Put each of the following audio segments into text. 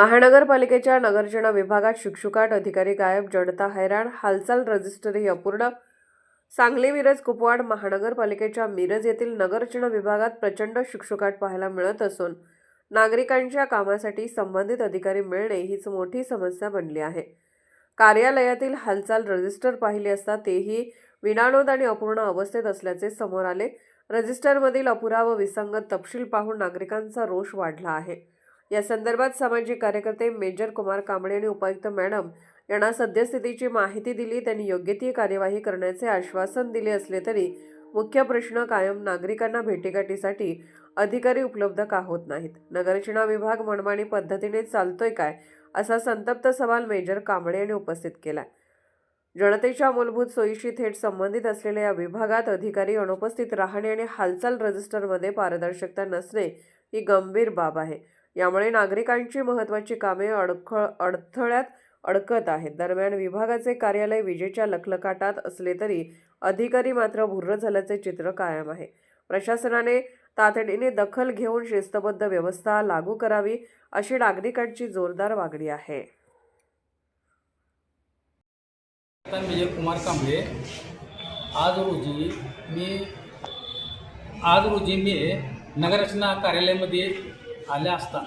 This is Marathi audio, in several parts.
महानगरपालिकेच्या नगरजन विभागात शुकशुकाट अधिकारी गायब जनता हैराण हालचाल रजिस्टरही अपूर्ण. सांगली मिरज कुपवाड महानगरपालिकेच्या मिरज येथील नगरजन विभागात प्रचंड शुकशुकाट पाहायला मिळत असून नागरिकांच्या कामासाठी संबंधित अधिकारी मिळणे हीच मोठी समस्या बनली आहे. कार्यालयातील हालचाल रजिस्टर पाहिली असता तेही विनानोद आणि अपूर्ण अवस्थेत असल्याचे समोर आले. रजिस्टरमधील अपुरा व विसंगत तपशील पाहून नागरिकांचा रोष वाढला आहे. या संदर्भात सामाजिक कार्यकर्ते मेजर कुमार कांबळे आणि उपायुक्त मॅडम यांना सद्यस्थितीची माहिती दिली. त्यांनी योग्य ती कार्यवाही करण्याचे आश्वासन दिले असले तरी मुख्य प्रश्न कायम नागरिकांना भेटीगाठीसाठी अधिकारी उपलब्ध का होत नाहीत? नगरचना विभाग मनमानी पद्धतीने चालतोय काय? असा संतप्त सवाल मेजर कांबळे यांनी उपस्थित केला. जनतेच्या मूलभूत सोयीशी थेट संबंधित असलेल्या या विभागात अधिकारी अनुपस्थित राहणे आणि हालचाल रजिस्टरमध्ये पारदर्शकता नसणे ही गंभीर बाब आहे. यामुळे नागरिकांची महत्त्वाची कामे अडख अडथळ्यात अडकत आहेत. दरम्यान विभागाचे कार्यालय विजेच्या लखलकाटात असले तरी अधिकारी मात्र भुर्र झाल्याचे चित्र कायम आहे. प्रशासनाने तातडीने दखल घेऊन शिस्तबद्ध व्यवस्था लागू करावी अशी नागरिकांची जोरदार मागणी आहे. विजय कुमार कांबळे आज रोजी मी आज रोजी मी नगररचना कार्यालयामध्ये आल्या असता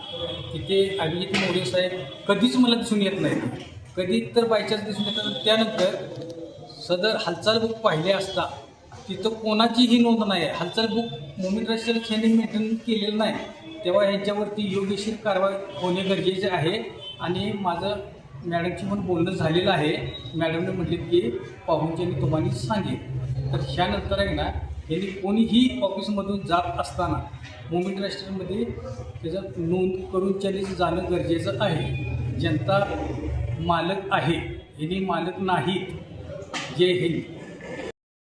तिथे अभिजित मोरे साहेब कधीच मला दिसून येत नाहीत. कधी तर बायचान्स दिसून येतात. त्यानंतर सदर हालचाल बुक पाहिले असता तिथं कोणाचीही नोंद नाही. आहे हालचाल बुक मोमिन रशियल यांनी मेंटेन केलेलं नाही. तेव्हा ह्यांच्यावरती योग्यशीर कारवाई होणे गरजेचे आहे. आणि माझं मॅडमची पण बोलणं झालेलं आहे. मॅडमने म्हटले की पाहुणचे मी तुम्हाला सांगेन. तर ह्यानंतर आहे ना यांनी कोणीही ऑफिसमधून जात असताना मुंबई ट्रस्टमध्ये त्याचं नोंद करून चॅलेंज जाणं गरजेचं आहे. जनता मालक आहे. यांनी मालक नाहीत. जय हिंद.